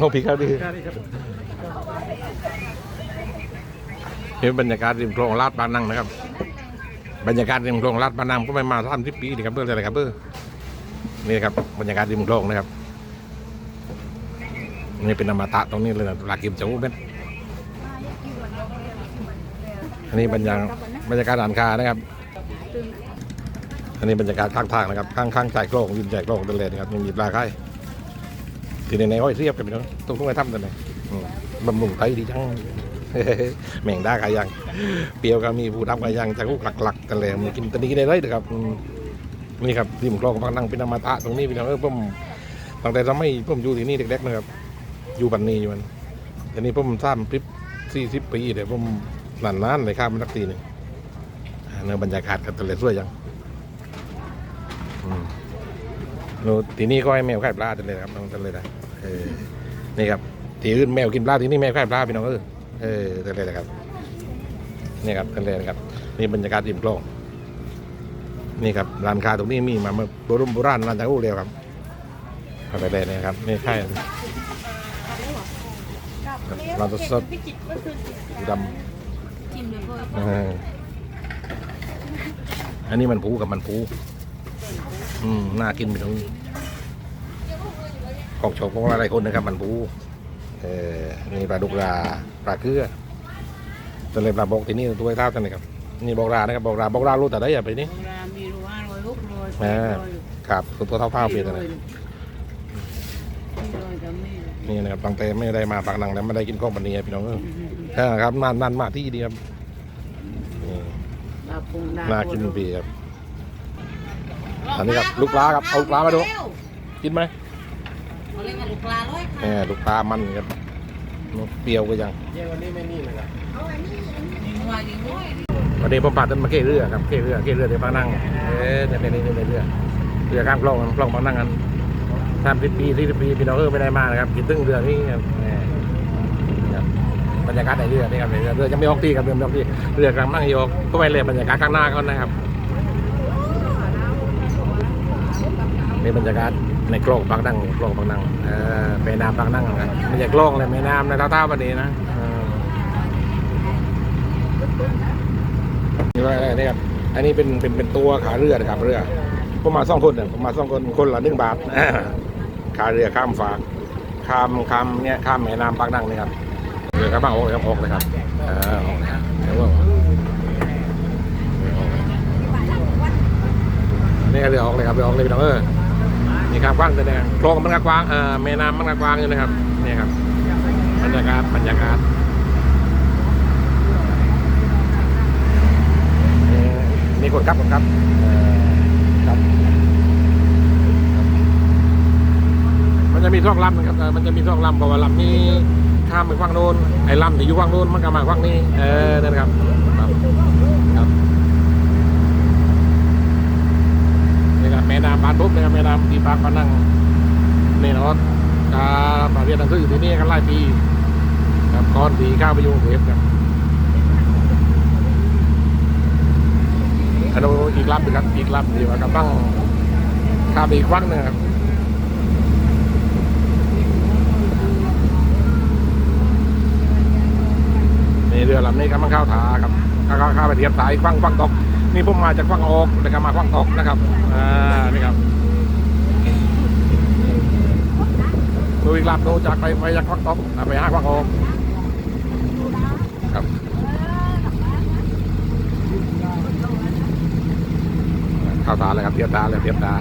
งบผีเข้าดีเห็นบรรยากาศริมคลองลาดบางนังนะครับ บรรยากาศริมคลองลาดบางนังก็ไม่มาสามสิบปีนี่ครับเพื่อนอะไรครับเพื่อนนี่ครับบรรยากาศริมคลองนะครับนี่เป็นอมตะตรงนี้เลยนะลากิมจะอู้เม็ดอันนี้บรรยากาศบรรยากาศด่านคานะครับ อันนี้บรรยากาศข้างทางนะครับ ข้างข้างใจโคลงยืนใจโคลงตะเลยนะครับยังมีปลาไข่ที่ในในห้อยเรียบกันไปเนาะตรงตรงไปทำกันเลยอืมบำรุงไตดีจังแม่งได้กายัง เปรียวก็มีผู้ทำกายังจากพวกหลักๆกันเลยมันกินตอนนี้ได้เลยนะครับนี่ครับริมคลองบางนั่งเป็นอมตะตรงนี้พี่น้องเออผมตั้งแต่เราไม่ผมอยู่ที่นี่เด็กๆนะครับ อยู่บันนี้อยู่มันทีนี้ผมสร้างคลิปสี่สิบปีเดี๋ยวผมนานๆเลยข้ามมานักทีหนึ่งเนื้อบรรยากาศกันตะเลสวยจัง อืมโน่ทีนี้ก็ให้แมวไข่ปลาจันเลยครับน้องจันเลยนะเออนี่ครับทีอื่นแมวกินปลาทีนี้แมวไข่ปลาพี่น้องเออเออจันเลยนะครับนี่ครับจันเลยนะครับนี่บรรยากาศริมคลองนี่ครับร้านค้าตรงนี้มีมาเมื่อโบราณโบราณร้านจากอู้เรียวครับเอาไปเลยนะครับนี่ใช่ร้านสดสดๆสีดำจิ้มเลยพ่อเอออันนี้มันผูกับมันผู อืมน่ากินไปตรงนี้ของโชว์ของหลายๆคนนะครับ มันผูเออนี่ปลาดุกราปลาเกลือตัวเลยปลาบอกที่นี่ตัวไอ้เท่ากันนะครับนี่บอกรานะครับบอกราบอกรารู้แต่ได้อย่าไปนี่เวลามีรู้ว่าร้อยหกร้อยแหมครับตัวตัวเท่าเท่าๆเปลี่ยนนะร้อยจะไม่นี่นะครับตั้งแต่ไม่ได้มาปากนังแล้วไม่ได้กินข้าวปันนี้พี่น้องเออใช่ครับนานนานมาที่ดีครับนี่ลาปงดาน่ากินปีครับ อันนี้ครับลูกปลาครับเอาลูกปลามาดูกินไหมเขาเรียกว่าลูกปลาร้อยแหมลูกปลามันครับเปรี้ยวก็ยังเย็นวันนี้ไม่นี่เลยครับวายดีด้วยวันนี้ผมพาท่านมาเก้เรือครับเก้เรือเก้เรือเดี๋ยวพานั่งเอ๊ะเนี่ยเป็นนี่เป็นเรือเรือข้ามคลองคลองบางนั่งกันสามสิบปีสี่สิบปีพี่น้องเออไม่ได้มานะครับกินตึ้งเรือนี่ครับแหมครับบรรยากาศในเรือนี่ครับในเรือเรือยังไม่ออกที่ครับเรือไม่ออกที่เรือกำลังนั่งโยกก็ไปเลยบรรยากาศข้างหน้าเขานะครับ นี่บรรยากาศในคลองบางนั่งคลองบางนั่งเออแม่น้ำบางนั่งนะไม่ใช่คลองเลยแม่น้ำในเท่าๆวันนี้นะนี่ว่าอะไรนี่ครับอันนี้เป็นเป็นเป็นตัวขาเรือนะครับเรือผมมาสองคนเนี่ยผมมาสองคนคนละหนึ่งบาทขาเรือข้ามฝากข้ามข้ามเนี่ยข้ามแม่น้ำปากดังนี่ครับเรือข้ามบางออกเลยครับออกเลยครับเออออกเลยครับเดี๋ยวว่านี่เรือออกเลยครับเรือออกเลยพี่น้องเออ นี่ครับกว้างเลยนะครับคลองมันก็กว้างเอ่อแม่น้ำมันก็กว้างอยู่นะครับนี่ครับบรรยากาศบรรยากาศนี่นี่คนครับคนครับครับ มันจะมีช่องลำนะครับเออมันจะมีช่องลำเพราะว่าลำนี้ข้ามไปฝั่งโน้นไอ้ลำที่อยู่ฝั่งโน้นมันก็มาฝั่งนี้เออนั่นครับครับนี่ รับแม่น้ำบานบุ๊กนะครับแม่นำที่ปากพนังนี่นาะอ่ามาเรียนหนังสืออยู่ที่นี่กันหลายปีครับก่อนที่เข้าไปอยู่งเทพครับอันนู้อีกลำหนึงครับอีกลำที่ว่ากำลังข้าไปอีกฝั่งหนึงครับนี่เรือลำนี้กำลังเข้าถาครับข้าข้าไปเทียบสายฝั่งฝั่งตกนี่ผมมาจากฝั่งออกแล้วก็มาฝั่งตกนะครับอ่านี่ครับ ดูอีกลำดูจากไปไปยังควักตกอะไปหาควักโออกครับเข้าตาเลยครับเทียบตาเลยเทียบตา